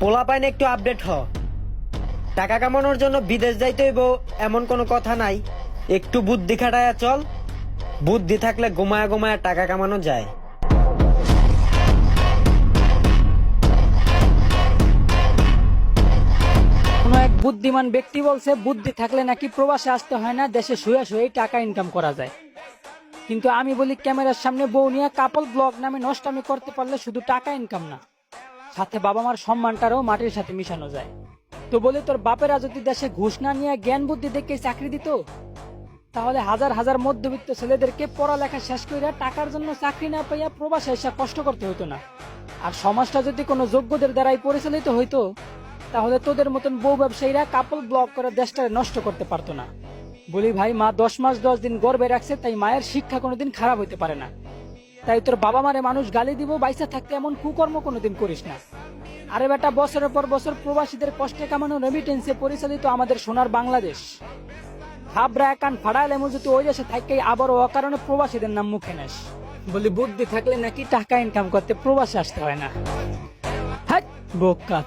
পোলা পাইন একটু আপডেট হ। টাকা কামানোর জন্য বিদেশ যাইতে হইব, এমন কোনো কথা নাই। একটু বুদ্ধি খাটায়া চল। বুদ্ধি থাকলে গোমায়া গোমায়া টাকা কামানো যায়। কোনো এক বুদ্ধিমান ব্যক্তি বলছে, বুদ্ধি থাকলে নাকি প্রবাসে আসতে হয় না? দেশে শুয়ে শুয়েই টাকা ইনকাম করা যায়। কিন্তু আমি বলি, ক্যামেরার সামনে বউ নিয়ে কাপল ব্লগ নামে নষ্টামি করতে পারলে শুধু টাকা ইনকাম না। সাথে বাবা মার সম্মানটারও মাটির সাথে মিশানো যায়। তো বলি তোর বাপেরা যদি দেশে ঘুষ না নিয়ে জ্ঞান বুদ্ধি দেখে চাকরি দিত? তাহলে হাজার হাজার মধ্যবিত্ত ছেলেদেরকে পড়ালেখা শেষ করিয়া টাকার জন্য চাকরি না পাইয়া প্রবাসে এসে কষ্ট করতে হতো না। আর সমাজটা যদি কোনো যোগ্যদের দ্বারাই পরিচালিত হইতো, তাহলে তোদের মতন বউ ব্যবসায়ীরা কাপল ব্লক করে দেশটাকে নষ্ট করতে পারতো না। বলি ভাই, মা দশ মাস দশ দিন গর্বে রাখছে, তাই মায়ের শিক্ষা কোনোদিন খারাপ হইতে পারে না। তাই তোর বাবা মারে মানুষ গালি দিব, বাইসা থাকতে এমন কুকর্ম কোনোদিন করিস না। আরে বেটা, বছরের পর বছর প্রবাসীদের কষ্টে কামানো রেমিটেন্সে পরিচালিত আমাদের সোনার বাংলাদেশ। হাবরা একান ফাড়াইলে এমন যদি ওই দেশে থাকতে আবারও অকারণে প্রবাসীদের নাম মুখে নেস। বলি, বুদ্ধি থাকলে নাকি টাকা ইনকাম করতে প্রবাসে আসতে হয় না। বোকা।